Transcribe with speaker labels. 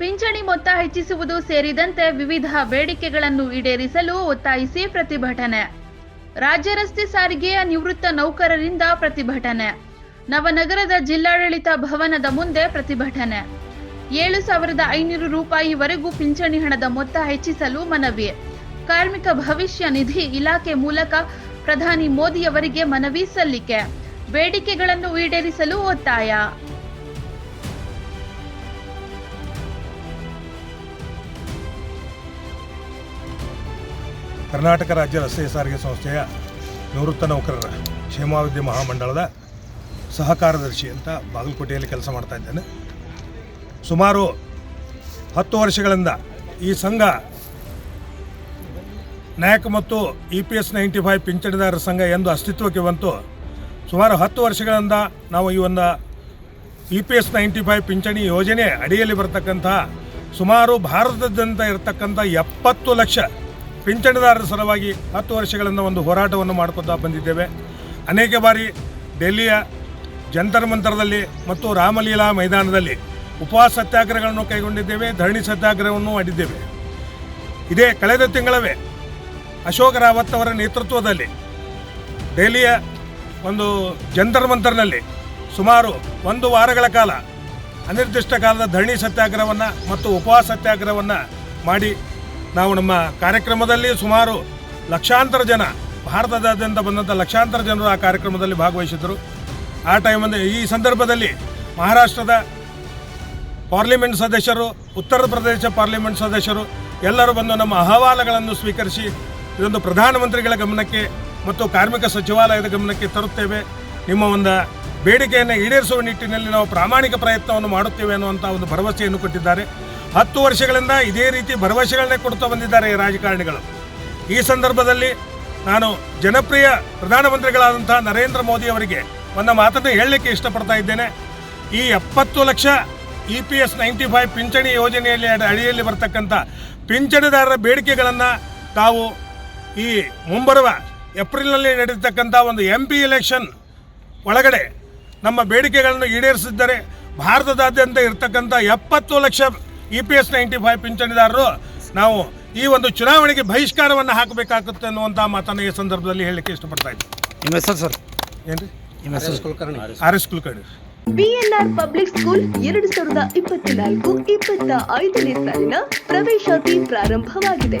Speaker 1: ಪಿಂಚಣಿ ಮೊತ್ತ ಹೆಚ್ಚಿಸುವುದು ಸೇರಿದಂತೆ ವಿವಿಧ ಬೇಡಿಕೆಗಳನ್ನು ಈಡೇರಿಸಲು ಒತ್ತಾಯಿಸಿ ಪ್ರತಿಭಟನೆ. ರಾಜ್ಯ ರಸ್ತೆ ಸಾರಿಗೆಯ ನಿವೃತ್ತ ನೌಕರರಿಂದ ಪ್ರತಿಭಟನೆ. ನವನಗರದ ಜಿಲ್ಲಾಡಳಿತ ಭವನದ ಮುಂದೆ ಪ್ರತಿಭಟನೆ. ಏಳು ಸಾವಿರದ ಐನೂರು ರೂಪಾಯಿವರೆಗೂ ಪಿಂಚಣಿ ಹಣದ ಮೊತ್ತ ಹೆಚ್ಚಿಸಲು ಮನವಿ. ಕಾರ್ಮಿಕ ಭವಿಷ್ಯ ನಿಧಿ ಇಲಾಖೆ ಮೂಲಕ ಪ್ರಧಾನಿ ಮೋದಿಯವರಿಗೆ ಮನವಿ ಸಲ್ಲಿಕೆ. ಬೇಡಿಕೆಗಳನ್ನು ಈಡೇರಿಸಲು ಒತ್ತಾಯ.
Speaker 2: ಕರ್ನಾಟಕ ರಾಜ್ಯ ರಸ್ತೆ ಸಾರಿಗೆ ಸಂಸ್ಥೆಯ ನಿವೃತ್ತ ನೌಕರರ ಕ್ಷೇಮಾಭಿವೃದ್ಧಿ ಮಹಾಮಂಡಳದ ಸಹ ಕಾರ್ಯದರ್ಶಿ ಅಂತ ಬಾಗಲಕೋಟೆಯಲ್ಲಿ ಕೆಲಸ ಮಾಡ್ತಾ ಇದ್ದೇನೆ. ಸುಮಾರು ಹತ್ತು ವರ್ಷಗಳಿಂದ ಈ ಸಂಘ ನ್ಯಾಕ್ ಮತ್ತು E P S ninety five ಪಿಂಚಣಿದಾರರ ಸಂಘ ಎಂದು ಅಸ್ತಿತ್ವಕ್ಕೆ ಬಂತು. ಸುಮಾರು ಹತ್ತು ವರ್ಷಗಳಿಂದ ನಾವು ಈ ಒಂದು E P S ninety five ಪಿಂಚಣಿ ಯೋಜನೆ ಅಡಿಯಲ್ಲಿ ಬರತಕ್ಕಂಥ ಸುಮಾರು ಭಾರತದಂತ ಇರತಕ್ಕಂಥ ಎಪ್ಪತ್ತು ಲಕ್ಷ ಪಿಂಚಣಿದಾರರ ಸಲುವಾಗಿ ಹತ್ತು ವರ್ಷಗಳಿಂದ ಒಂದು ಹೋರಾಟವನ್ನು ಮಾಡ್ಕೊತಾ ಬಂದಿದ್ದೇವೆ. ಅನೇಕ ಬಾರಿ ಡೆಲ್ಲಿಯ ಜಂತರ್ ಮಂತರದಲ್ಲಿ ಮತ್ತು ರಾಮಲೀಲಾ ಮೈದಾನದಲ್ಲಿ ಉಪವಾಸ ಸತ್ಯಾಗ್ರಹಗಳನ್ನು ಕೈಗೊಂಡಿದ್ದೇವೆ, ಧರಣಿ ಸತ್ಯಾಗ್ರಹವನ್ನು ಮಾಡಿದ್ದೇವೆ. ಇದೇ ಕಳೆದ ತಿಂಗಳವೇ ಅಶೋಕ್ ರಾವತ್ ಅವರ ನೇತೃತ್ವದಲ್ಲಿ ದೆಹಲಿಯ ಒಂದು ಜಂತರ್ ಮಂತರ್ನಲ್ಲಿ ಸುಮಾರು ಒಂದು ವಾರಗಳ ಕಾಲ ಅನಿರ್ದಿಷ್ಟ ಕಾಲದ ಧರಣಿ ಸತ್ಯಾಗ್ರಹವನ್ನು ಮತ್ತು ಉಪವಾಸ ಸತ್ಯಾಗ್ರಹವನ್ನು ಮಾಡಿ ನಾವು ನಮ್ಮ ಕಾರ್ಯಕ್ರಮದಲ್ಲಿ ಸುಮಾರು ಲಕ್ಷಾಂತರ ಜನ, ಭಾರತದಾದ್ಯಂತ ಬಂದಂಥ ಲಕ್ಷಾಂತರ ಜನರು ಆ ಕಾರ್ಯಕ್ರಮದಲ್ಲಿ ಭಾಗವಹಿಸಿದ್ದರು. ಆ ಟೈಮಲ್ಲಿ ಈ ಸಂದರ್ಭದಲ್ಲಿ ಮಹಾರಾಷ್ಟ್ರದ ಪಾರ್ಲಿಮೆಂಟ್ ಸದಸ್ಯರು, ಉತ್ತರ ಪ್ರದೇಶ ಪಾರ್ಲಿಮೆಂಟ್ ಸದಸ್ಯರು ಎಲ್ಲರೂ ಬಂದು ನಮ್ಮ ಅಹವಾಲುಗಳನ್ನು ಸ್ವೀಕರಿಸಿ ಇದೊಂದು ಪ್ರಧಾನಮಂತ್ರಿಗಳ ಗಮನಕ್ಕೆ ಮತ್ತು ಕಾರ್ಮಿಕ ಸಚಿವಾಲಯದ ಗಮನಕ್ಕೆ ತರುತ್ತೇವೆ. ನಿಮ್ಮ ಒಂದು ಬೇಡಿಕೆಯನ್ನು ಈಡೇರಿಸುವ ನಿಟ್ಟಿನಲ್ಲಿ ನಾವು ಪ್ರಾಮಾಣಿಕ ಪ್ರಯತ್ನವನ್ನು ಮಾಡುತ್ತೇವೆ ಅನ್ನುವಂಥ ಒಂದು ಭರವಸೆಯನ್ನು ಕೊಟ್ಟಿದ್ದಾರೆ. ಹತ್ತು ವರ್ಷಗಳಿಂದ ಇದೇ ರೀತಿ ಭರವಸೆಗಳನ್ನೇ ಕೊಡ್ತಾ ಬಂದಿದ್ದಾರೆ ಈ ರಾಜಕಾರಣಿಗಳು. ಈ ಸಂದರ್ಭದಲ್ಲಿ ನಾನು ಜನಪ್ರಿಯ ಪ್ರಧಾನಮಂತ್ರಿಗಳಾದಂಥ ನರೇಂದ್ರ ಮೋದಿ ಅವರಿಗೆ ಒಂದು ಮಾತನ್ನು ಹೇಳಲಿಕ್ಕೆ ಇಷ್ಟಪಡ್ತಾ ಇದ್ದೇನೆ. ಈ ಎಪ್ಪತ್ತು lakh E P S ninety five ಪಿಂಚಣಿ ಯೋಜನೆಯಲ್ಲಿ ಅಡಿ- ಅಡಿಯಲ್ಲಿ ಬರ್ತಕ್ಕಂಥ ಪಿಂಚಣಿದಾರರ ಬೇಡಿಕೆಗಳನ್ನು ತಾವು ಈ ಮುಂಬರುವ ಏಪ್ರಿಲ್ನಲ್ಲಿ ನಡೆಯತಕ್ಕಂಥ ಒಂದು ಎಂ ಪಿ ಎಲೆಕ್ಷನ್ ಒಳಗಡೆ ನಮ್ಮ ಬೇಡಿಕೆಗಳನ್ನು ಈಡೇರಿಸಿದ್ದರೆ ಭಾರತದಾದ್ಯಂತ ಇರತಕ್ಕಂಥ ಎಪ್ಪತ್ತು lakh E P S ninety five ಪಿಂಚಣಿದಾರರು ನಾವು ಈ ಒಂದು ಚುನಾವಣೆಗೆ ಬಹಿಷ್ಕಾರವನ್ನು ಹಾಕಬೇಕಾಗುತ್ತೆ ಅನ್ನುವಂಥ ಮಾತನ್ನು ಈ ಸಂದರ್ಭದಲ್ಲಿ ಹೇಳಲಿಕ್ಕೆ ಇಷ್ಟಪಡ್ತಾ ಇದ್ದೀನಿ.
Speaker 3: ನಿಮ್ಮ ಹೆಸರು ಸರ್?
Speaker 2: ಏನ್ರಿ?
Speaker 3: ನಿಮ್ಮ ಹೆಸರು? Kulkarni.
Speaker 2: R S Kulkarni.
Speaker 4: BNR public school ಎರಡು ಸಾವಿರದ ಇಪ್ಪತ್ನಾಲ್ಕು ಇಪ್ಪತ್ತ ಐದನೇ ಸಾಲಿನ ಪ್ರವೇಶಾತಿ ಪ್ರಾರಂಭವಾಗಿದೆ.